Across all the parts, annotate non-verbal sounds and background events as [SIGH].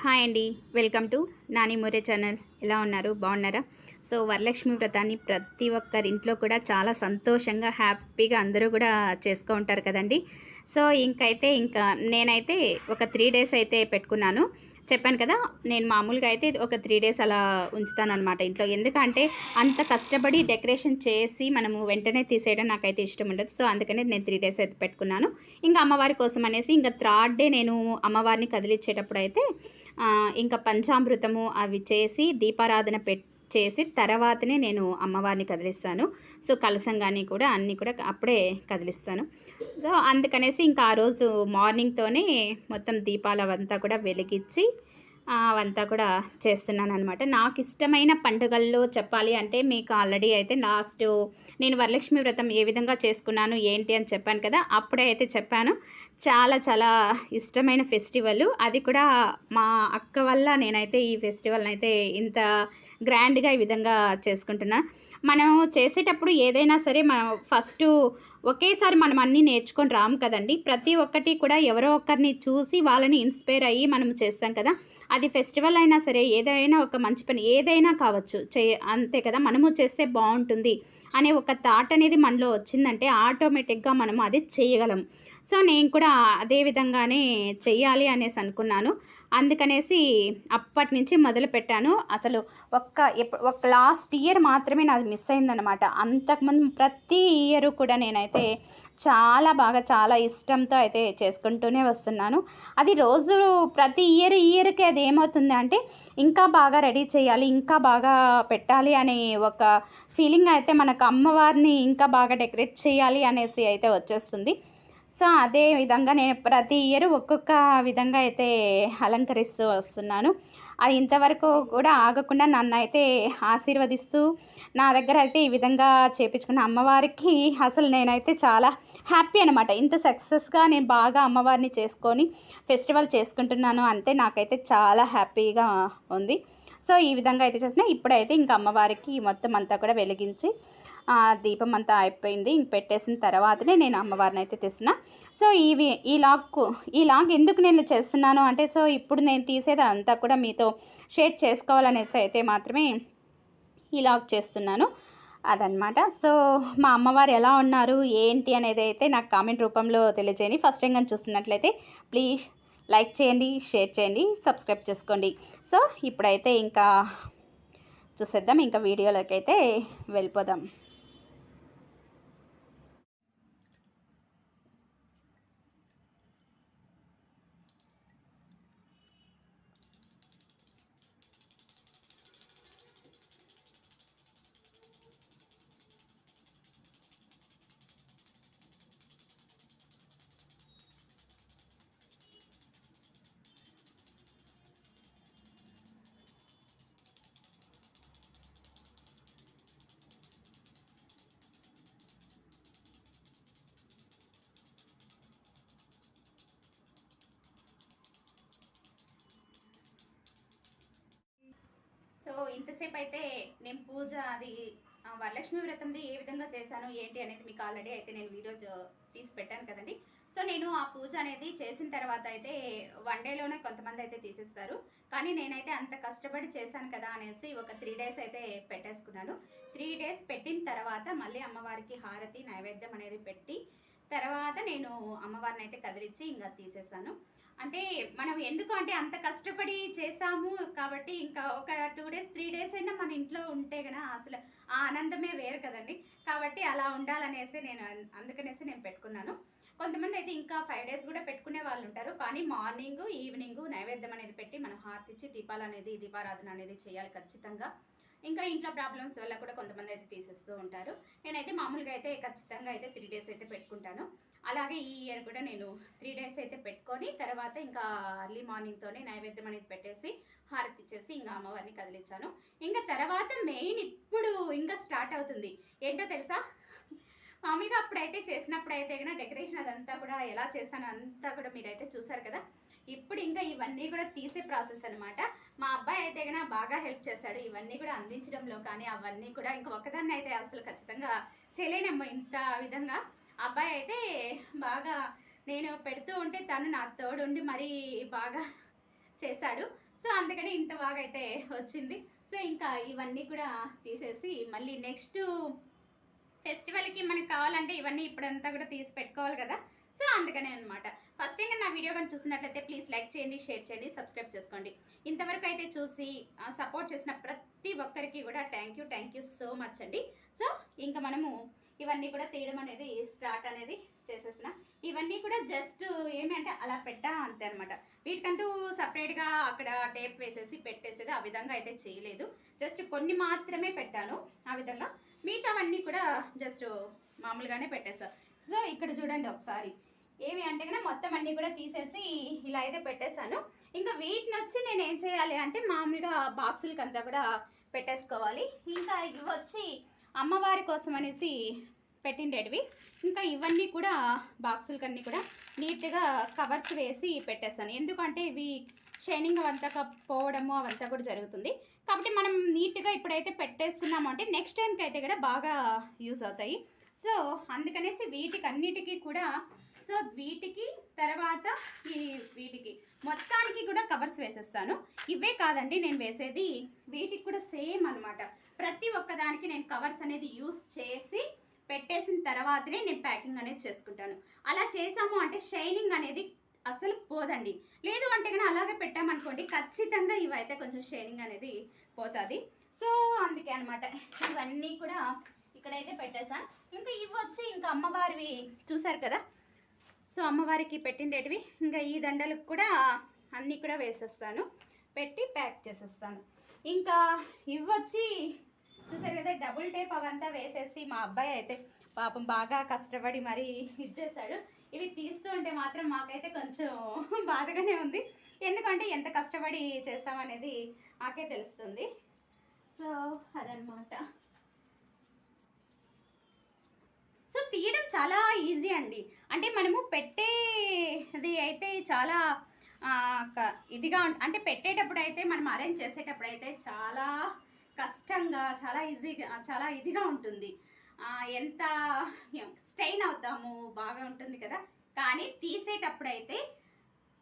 Hi అండి. Welcome to Nani More channel. ఎలా ఉన్నారు? బాగున్నారా? సో వరలక్ష్మి వ్రతాన్ని ప్రతి ఒక్కరి ఇంట్లో కూడా చాలా సంతోషంగా హ్యాపీగా అందరూ కూడా చేసుకో ఉంటారు కదండి. సో ఇంకైతే ఇంకా నేనైతే ఒక త్రీ డేస్ అయితే పెట్టుకున్నాను. చెప్పాను కదా నేను మామూలుగా అయితే ఒక త్రీ డేస్ అలా ఉంచుతాను అనమాట ఇంట్లో. ఎందుకంటే అంత కష్టపడి డెకరేషన్ చేసి మనము వెంటనే తీసేయడం నాకైతే ఇష్టం ఉండదు. సో అందుకనే నేను త్రీ డేస్ అయితే పెట్టుకున్నాను. ఇంకా అమ్మవారి కోసం అనేసి ఇంకా థర్డ్ డే నేను అమ్మవారిని కదిలిచ్చేటప్పుడు అయితే ఇంకా పంచామృతము అవి చేసి దీపారాధన పెట్ చేసి తర్వాతనే నేను అమ్మవారిని కదిలిస్తాను. సో కలసం కానీ కూడా అన్నీ కూడా అప్పుడే కదిలిస్తాను. సో అందుకనేసి ఇంకా ఆ రోజు మార్నింగ్తోనే మొత్తం దీపాలు అవంతా కూడా వెలిగించి అవంతా కూడా చేస్తున్నాను అనమాట నాకు ఇష్టమైన పండుగల్లో చెప్పాలి అంటే మీకు ఆల్రెడీ అయితే లాస్ట్ నేను వరలక్ష్మి వ్రతం ఏ విధంగా చేసుకున్నాను ఏంటి అని చెప్పాను కదా అప్పుడే అయితే చెప్పాను. చాలా చాలా ఇష్టమైన ఫెస్టివల్. అది కూడా మా అక్క వల్ల నేనైతే ఈ ఫెస్టివల్ని అయితే ఇంత గ్రాండ్గా ఈ విధంగా చేసుకుంటున్నా. మనం చేసేటప్పుడు ఏదైనా సరే మనం ఫస్ట్ ఒకేసారి మనం అన్నీ నేర్చుకొని రాము కదండి. ప్రతి ఒక్కటి కూడా ఎవరో ఒకరిని చూసి వాళ్ళని ఇన్స్పైర్ అయ్యి మనం చేస్తాం కదా. అది ఫెస్టివల్ అయినా సరే ఏదైనా ఒక మంచి పని ఏదైనా కావచ్చు. చే అంతే కదా. మనము చేస్తే బాగుంటుంది అనే ఒక థాట్ అనేది మనలో వచ్చిందంటే ఆటోమేటిక్గా మనం అది చేయగలం. సో నేను కూడా అదే విధంగానే చెయ్యాలి అనేసి అనుకున్నాను. అందుకనేసి అప్పటి నుంచి మొదలు పెట్టాను. అసలు ఒక్క ఒక లాస్ట్ ఇయర్ మాత్రమే నాది మిస్ అయిందనమాట అంతకుముందు ప్రతి ఇయర్ కూడా నేనైతే చాలా బాగా చాలా ఇష్టంతో అయితే చేసుకుంటూనే వస్తున్నాను. అది రోజు ప్రతి ఇయర్ ఇయర్కి అది ఏమవుతుంది అంటే ఇంకా బాగా రెడీ చేయాలి ఇంకా బాగా పెట్టాలి అనే ఒక ఫీలింగ్ అయితే మనకు అమ్మవారిని ఇంకా బాగా డెకరేట్ చేయాలి అనేసి అయితే వచ్చేస్తుంది. సో అదే విధంగా నేను ప్రతి ఇయర్ ఒక్కొక్క విధంగా అయితే అలంకరిస్తూ వస్తున్నాను. అది ఇంతవరకు కూడా ఆగకుండా నన్ను అయితే ఆశీర్వదిస్తూ నా దగ్గర అయితే ఈ విధంగా చేపించుకున్న అమ్మవారికి అసలు నేనైతే చాలా హ్యాపీ అనమాట ఇంత సక్సెస్గా నేను బాగా అమ్మవారిని చేసుకొని ఫెస్టివల్ చేసుకుంటున్నాను అంతే నాకైతే చాలా హ్యాపీగా ఉంది. సో ఈ విధంగా అయితే చేసిన. ఇప్పుడైతే ఇంకా అమ్మవారికి మొత్తం అంతా కూడా వెలిగించి దీపం అంతా అయిపోయింది. ఇంక పెట్టేసిన తర్వాతనే నేను అమ్మవారిని అయితే తెసిన సో ఇవి ఈ లాగ్ ఈ లాగ్ ఎందుకు నేను చేస్తున్నాను? అంటే సో ఇప్పుడు నేను తీసేది అంతా కూడా మీతో షేర్ చేసుకోవాలనేసి అయితే మాత్రమే ఈ లాగ్ చేస్తున్నాను. అదనమాట సో మా అమ్మవారు ఎలా ఉన్నారు? ఏంటి అనేది అయితే నాకు కామెంట్ రూపంలో తెలియజేయండి. ఫస్ట్ టైం కానీ చూస్తున్నట్లయితే ప్లీజ్ లైక్ చేయండి షేర్ చేయండి సబ్స్క్రైబ్ చేసుకోండి. సో ఇప్పుడైతే ఇంకా చూసేద్దాం. ఇంకా వీడియోలోకి అయితే వెళ్ళిపోదాం. ఇంతసేపు అయితే నేను పూజ అది వరలక్ష్మి వ్రతంది ఏ విధంగా చేశాను ఏంటి అనేది మీకు ఆల్రెడీ అయితే నేను వీడియో తీసి పెట్టాను కదండి. సో నేను ఆ పూజ అనేది చేసిన తర్వాత అయితే వన్ డేలోనే కొంతమంది అయితే తీసేస్తారు. కానీ నేనైతే అంత కష్టపడి చేశాను కదా అనేసి ఒక త్రీ డేస్ అయితే పెట్టేసుకున్నాను. త్రీ డేస్ పెట్టిన తర్వాత మళ్ళీ అమ్మవారికి హారతి నైవేద్యం అనేది పెట్టి తర్వాత నేను అమ్మవారిని అయితే కదిలిచ్చి ఇంకా తీసేసాను. అంటే మనం ఎందుకు అంటే అంత కష్టపడి చేసాము కాబట్టి ఇంకా ఒక టూ డేస్ త్రీ డేస్ అయినా మన ఇంట్లో ఉంటే కదా అసలు ఆ ఆనందమే వేరు కదండి. కాబట్టి అలా ఉండాలనేసి నేను అందుకనేసి నేను పెట్టుకున్నాను. కొంతమంది అయితే ఇంకా ఫైవ్ డేస్ కూడా పెట్టుకునే వాళ్ళు ఉంటారు. కానీ మార్నింగ్ ఈవినింగ్ నైవేద్యం అనేది పెట్టి మనం హార్తిచ్చి దీపాలు అనేది దీపారాధన అనేది చేయాలి ఖచ్చితంగా. ఇంకా ఇంట్లో ప్రాబ్లమ్స్ వల్ల కూడా కొంతమంది అయితే తీసేస్తూ ఉంటారు. నేనైతే మామూలుగా అయితే ఖచ్చితంగా అయితే త్రీ డేస్ అయితే పెట్టుకుంటాను. అలాగే ఈ ఇయర్ కూడా నేను త్రీ డేస్ అయితే పెట్టుకొని తర్వాత ఇంకా అర్లీ మార్నింగ్తోనే నైవేద్యం అనేది పెట్టేసి హారతి ఇచ్చేసి ఇంకా అమ్మవారిని కదిలించాను ఇంకా తర్వాత మెయిన్ ఇప్పుడు ఇంకా స్టార్ట్ అవుతుంది. ఏంటో తెలుసా? మామూలుగా అప్పుడైతే చేసినప్పుడు అయితే కనుక డెకరేషన్ అదంతా కూడా ఎలా చేశాను అంతా కూడా మీరైతే చూసారు కదా? ఇప్పుడు ఇంకా ఇవన్నీ కూడా తీసే ప్రాసెస్ అనమాట మా అబ్బాయి అయితే కన్నా బాగా హెల్ప్ చేశాడు. ఇవన్నీ కూడా అందించడంలో కానీ అవన్నీ కూడా ఇంకా ఒకదాన్ని అయితే అసలు ఖచ్చితంగా చేయలేనమ్మా ఇంత విధంగా. అబ్బాయి అయితే బాగా నేను పెడుతూ ఉంటే తను నా తోడుండి మరీ బాగా చేశాడు. సో అందుకని ఇంత బాగా అయితే వచ్చింది. సో ఇంకా ఇవన్నీ కూడా తీసేసి మళ్ళీ నెక్స్ట్ ఫెస్టివల్కి మనకి కావాలంటే ఇవన్నీ ఇప్పుడంతా కూడా తీసి పెట్టుకోవాలి కదా. సో అందుకనే అనమాట ఫస్ట్ ఇంకా నా వీడియో కానీ చూసినట్లయితే ప్లీజ్ లైక్ చేయండి షేర్ చేయండి సబ్స్క్రైబ్ చేసుకోండి. ఇంతవరకు అయితే చూసి సపోర్ట్ చేసిన ప్రతి ఒక్కరికి కూడా thank you thank you so much అండి. సో ఇంకా మనము ఇవన్నీ కూడా తీయడం అనేది స్టార్ట్ అనేది చేసేసిన ఇవన్నీ కూడా జస్ట్ ఏమంటే అలా పెట్టా అంతే అనమాట వీటికంటూ సపరేట్గా అక్కడ టేప్ వేసేసి పెట్టేసేది ఆ విధంగా అయితే చేయలేదు. జస్ట్ కొన్ని మాత్రమే పెట్టాను ఆ విధంగా. మిగతావన్నీ కూడా జస్ట్ మామూలుగానే పెట్టేస్తాను సో ఇక్కడ చూడండి ఒకసారి. ఏవి అంటే కూడా మొత్తం అన్నీ కూడా తీసేసి ఇలా అయితే పెట్టేశాను. ఇంకా వీటిని వచ్చి నేను ఏం చేయాలి అంటే మామూలుగా బాక్సులకి అంతా కూడా పెట్టేసుకోవాలి. ఇంకా ఇవి వచ్చి అమ్మవారి కోసం అనేసి పెట్టిండేటివి. ఇంకా ఇవన్నీ కూడా బాక్సులకన్నీ కూడా నీట్గా కవర్స్ వేసి పెట్టేస్తాను ఎందుకంటే ఇవి షైనింగ్ అవంతా పోవడము అవంతా కూడా జరుగుతుంది. కాబట్టి మనం నీట్గా ఇప్పుడైతే పెట్టేసుకున్నాము అంటే నెక్స్ట్ టైంకి అయితే కూడా బాగా యూజ్ అవుతాయి. సో అందుకనేసి వీటికి అన్నిటికీ కూడా సో వీటికి తర్వాత ఈ వీటికి మొత్తానికి కూడా కవర్స్ వేసేస్తాను. ఇవే కాదండి నేను వేసేది వీటికి కూడా సేమ్ అనమాట ప్రతి ఒక్కదానికి నేను కవర్స్ అనేది యూస్ చేసి పెట్టేసిన తర్వాతనే నేను ప్యాకింగ్ అనేది చేసుకుంటాను. అలా చేసాము అంటే షైనింగ్ అనేది అసలు పోదండి. లేదు అంటే కానీ అలాగే పెట్టామనుకోండి ఖచ్చితంగా ఇవైతే కొంచెం షైనింగ్ అనేది పోతుంది. సో అందుకే అనమాట ఇవన్నీ కూడా ఇక్కడైతే పెట్టేశాను. ఇంకా ఇవి వచ్చి ఇంకా అమ్మవారివి చూసారు కదా? సో అమ్మవారికి పెట్టిండేటివి ఇంకా ఈ దండలకు కూడా అన్నీ కూడా వేసేస్తాను. పెట్టి ప్యాక్ చేసేస్తాను. ఇంకా ఇవ్వచ్చి చూసారు కదా డబుల్ టేప్ అవంతా వేసేసి మా అబ్బాయి అయితే పాపం బాగా కష్టపడి మరి ఇచ్చేసాడు. ఇవి తీస్తూ ఉంటే మాత్రం మాకైతే కొంచెం బాధగానే ఉంది. ఎందుకంటే ఎంత కష్టపడి చేస్తామనేది మాకే తెలుస్తుంది. సో అదనమాట సో తీయడం చాలా ఈజీ అండి. అంటే మనము పెట్టేది అయితే చాలా ఇదిగా అంటే పెట్టేటప్పుడు అయితే మనం అరేంజ్ చేసేటప్పుడు అయితే చాలా కష్టంగా చాలా ఈజీగా చాలా ఇదిగా ఉంటుంది. ఎంత స్ట్రెయిన్ అవుతాము బాగా ఉంటుంది కదా. కానీ తీసేటప్పుడు అయితే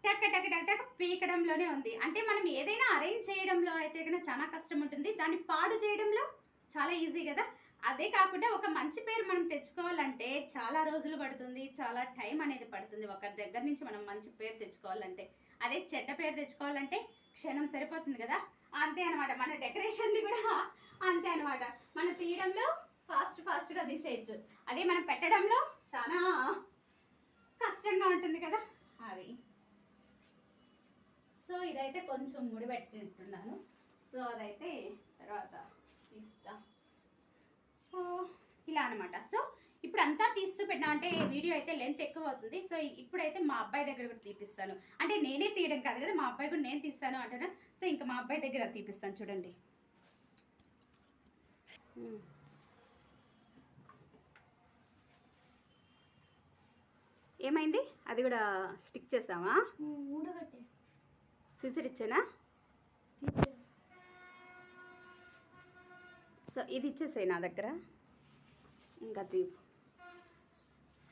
టక్ టక్ టక్ టక్ పీకడంలోనే ఉంది. అంటే మనం ఏదైనా అరేంజ్ చేయడంలో అయితే కన్నా చాలా కష్టం ఉంటుంది. దాన్ని పాడు చేయడంలో చాలా ఈజీ కదా. అదే కాకుండా ఒక మంచి పేరు మనం తెచ్చుకోవాలంటే చాలా రోజులు పడుతుంది చాలా టైం అనేది పడుతుంది. ఒకరి దగ్గర నుంచి మనం మంచి పేరు తెచ్చుకోవాలంటే అదే చెడ్డ పేరు తెచ్చుకోవాలంటే క్షణం సరిపోతుంది కదా? అంతే అనమాట మన డెకరేషన్ది కూడా అంతే అనమాట మనం తీయడంలో ఫాస్ట్ ఫాస్ట్గా తీసేయచ్చు. అదే మనం పెట్టడంలో చాలా కష్టంగా ఉంటుంది కదా? అవి సో ఇదైతే కొంచెం ముడిపెట్టినట్టున్నాను. సో అదైతే తర్వాత సో ఇలా అనమాట సో ఇప్పుడు అంతా తీస్తూ పెట్టినా అంటే వీడియో అయితే లెంత్ ఎక్కువ అవుతుంది సో ఇప్పుడైతే మా అబ్బాయి దగ్గర కూడా తీపిస్తాను. అంటే నేనే తీయడం కాదు కదా మా అబ్బాయి కూడా నేను తీస్తాను అంటున్నా. సో ఇంకా మా అబ్బాయి దగ్గర తీపిస్తాను చూడండి. ఏమైంది? అది కూడా స్టిక్ సిజర్ ఇచ్చానా? సో ఇది ఇచ్చేసాయి నా దగ్గర. ఇంకా తీపు.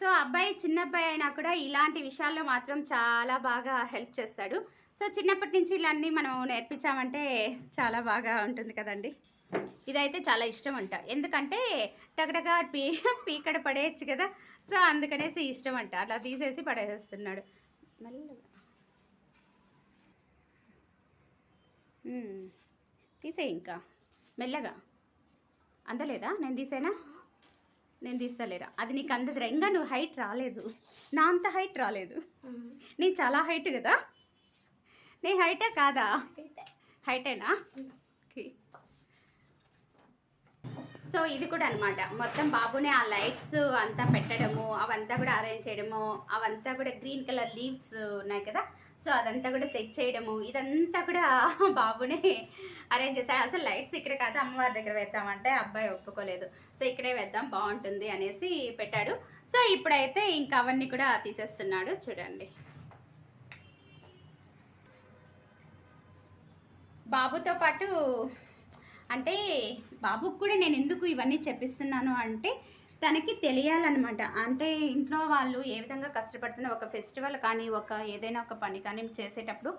సో అబ్బాయి చిన్న అబ్బాయి అయినా కూడా ఇలాంటి విషయాల్లో మాత్రం చాలా బాగా హెల్ప్ చేస్తాడు. సో చిన్నప్పటి నుంచి ఇలా అన్నీ మనం నేర్పించామంటే చాలా బాగా ఉంటుంది కదండి. ఇదైతే చాలా ఇష్టం అంట. ఎందుకంటే టగటగా పీ పీకడ పడేయచ్చు కదా. సో అందుకనేసి ఇష్టం అంట. అలా తీసేసి పడేసేస్తున్నాడు. మెల్లగా. తీసే తీసేయి ఇంకా. మెల్లగా. అందలేదా? నేను తీసేనా? నేను తీస్తలేరా? అది నీకు అందదురా. ఇంకా నువ్వు హైట్ రాలేదు. నా అంత హైట్ రాలేదు. నేను చాలా హైట్ కదా? నీ హైటే కాదా? హైటేనా సో ఇది కూడా అనమాట మొత్తం బాబునే ఆ లైట్స్ అంతా పెట్టడము అవంతా కూడా అరేంజ్ చేయడము అవంతా కూడా గ్రీన్ కలర్ లీవ్స్ ఉన్నాయి కదా? సో అదంతా కూడా సెట్ చేయడము ఇదంతా కూడా [LAUGHS] బాబునే అరేంజ్ చేశాను అసలు లైట్స్ ఇక్కడ కాదు అమ్మవారి దగ్గర వేద్దామంటే అబ్బాయి ఒప్పుకోలేదు. సో ఇక్కడే వేద్దాం బాగుంటుంది అనేసి పెట్టాడు. సో ఇప్పుడైతే ఇంకా అవన్నీ కూడా తీసేస్తున్నాడు చూడండి. బాబుతో పాటు అంటే బాబుకు కూడా నేను ఎందుకు ఇవన్నీ చెప్పిస్తున్నాను? అంటే తనకి తెలియాలన్నమాట. అంటే ఇంట్లో వాళ్ళు ఏ విధంగా కష్టపడుతున్నారు ఒక ఫెస్టివల్ కానీ ఒక ఏదైనా ఒక పని కానీ చేసేటప్పుడు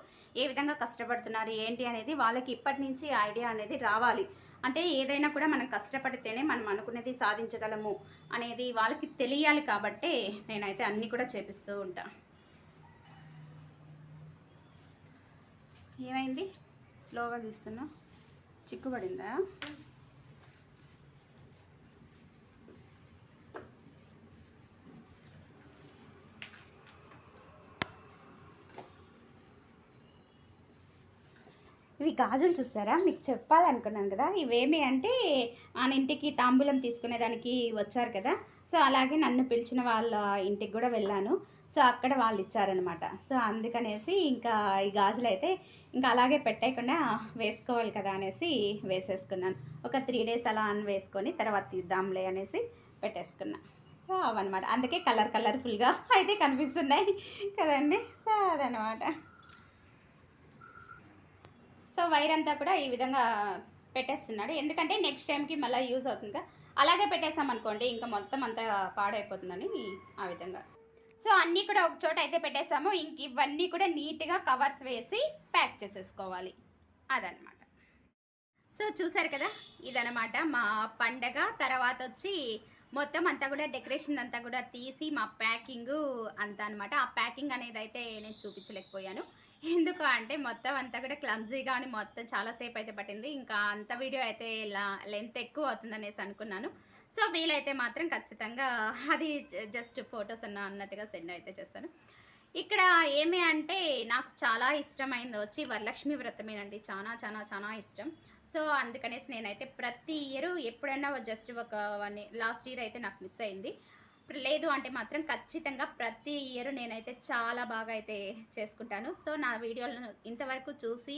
ఏ విధంగా కష్టపడుతున్నారు ఏంటి అనేది వాళ్ళకి ఇప్పటి నుంచి ఐడియా అనేది రావాలి. అంటే ఏదైనా కూడా మనం కష్టపడితేనే మనం అనుకునేది సాధించగలము అనేది వాళ్ళకి తెలియాలి కాబట్టి నేనైతే అన్నీ కూడా చేపిస్తూ ఉంటా. ఏమైంది? స్లోగా తీస్తున్నా చిక్కుబడిందా? ఇవి గాజులు చూస్తారా? మీకు చెప్పాలనుకున్నాను కదా. ఇవేమి అంటే మన ఇంటికి తాంబూలం తీసుకునేదానికి వచ్చారు కదా. సో అలాగే నన్ను పిలిచిన వాళ్ళ ఇంటికి కూడా వెళ్ళాను. సో అక్కడ వాళ్ళు ఇచ్చారనమాట సో అందుకనేసి ఇంకా ఈ గాజులు అయితే ఇంకా అలాగే పెట్టేయకుండా వేసుకోవాలి కదా అనేసి వేసేసుకున్నాను. ఒక త్రీ డేస్ అలా అని వేసుకొని తర్వాత తీద్దాంలే అనేసి పెట్టేసుకున్నా. సో అవన్నమాట. అందుకే కలర్ కలర్ఫుల్గా అయితే కనిపిస్తున్నాయి కదండి. సో అదనమాట సో వైర్ అంతా కూడా ఈ విధంగా పెట్టేస్తున్నాడు. ఎందుకంటే నెక్స్ట్ టైంకి మళ్ళీ యూజ్ అవుతుంది కదా. అలాగే పెట్టేసామనుకోండి ఇంకా మొత్తం అంతా పాడైపోతుందని ఆ విధంగా. సో అన్నీ కూడా ఒక చోట అయితే పెట్టేసాము ఇంక ఇవన్నీ కూడా నీట్గా కవర్స్ వేసి ప్యాక్ చేసేసుకోవాలి. అదనమాట సో చూసారు కదా ఇదనమాట మా పండగ. తర్వాత వచ్చి మొత్తం అంతా కూడా డెకరేషన్ అంతా కూడా తీసి మా ప్యాకింగ్ అంతా అనమాట ఆ ప్యాకింగ్ అనేది అయితే నేను చూపించలేకపోయాను. ఎందుకు అంటే మొత్తం అంతా కూడా క్లమ్జీగా అని మొత్తం చాలాసేపు అయితే పట్టింది. ఇంకా అంత వీడియో అయితే లెంత్ ఎక్కువ అవుతుంది అనేసి అనుకున్నాను. సో వీలైతే మాత్రం ఖచ్చితంగా అది జస్ట్ ఫొటోస్ అన్న అన్నట్టుగా సెండ్ అయితే చేస్తాను. ఇక్కడ ఏమి అంటే నాకు చాలా ఇష్టమైంది వచ్చి వరలక్ష్మి వ్రతమేనండి. చాలా చాలా చాలా ఇష్టం. సో అందుకనేసి నేనైతే ప్రతి ఇయర్ ఎప్పుడైనా జస్ట్ ఒక వన్ లాస్ట్ ఇయర్ అయితే నాకు మిస్ అయింది. లేదు అంటే మాత్రం ఖచ్చితంగా ప్రతి ఇయర్ నేనైతే చాలా బాగా అయితే చేసుకుంటాను. సో నా వీడియోలను ఇంతవరకు చూసి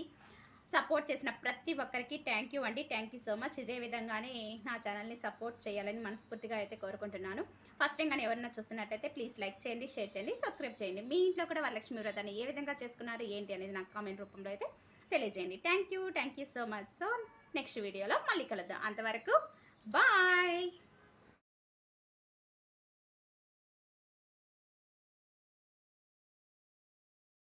సపోర్ట్ చేసిన ప్రతి ఒక్కరికి థ్యాంక్ యూ అండి. థ్యాంక్ యూ సో మచ్ ఇదే విధంగానే నా ఛానల్ని సపోర్ట్ చేయాలని మనస్ఫూర్తిగా అయితే కోరుకుంటున్నాను. ఫస్ట్ టైం కానీ ఎవరైనా చూస్తున్నట్టయితే ప్లీజ్ లైక్ చేయండి షేర్ చేయండి సబ్స్క్రైబ్ చేయండి. మీ ఇంట్లో కూడా వరలక్ష్మి వ్రతాన్ని ఏ విధంగా చేసుకున్నారు ఏంటి అనేది నాకు కామెంట్ రూపంలో అయితే తెలియజేయండి. Thank you thank you so much so next వీడియోలో మళ్ళీ కలుద్దాం. అంతవరకు బాయ్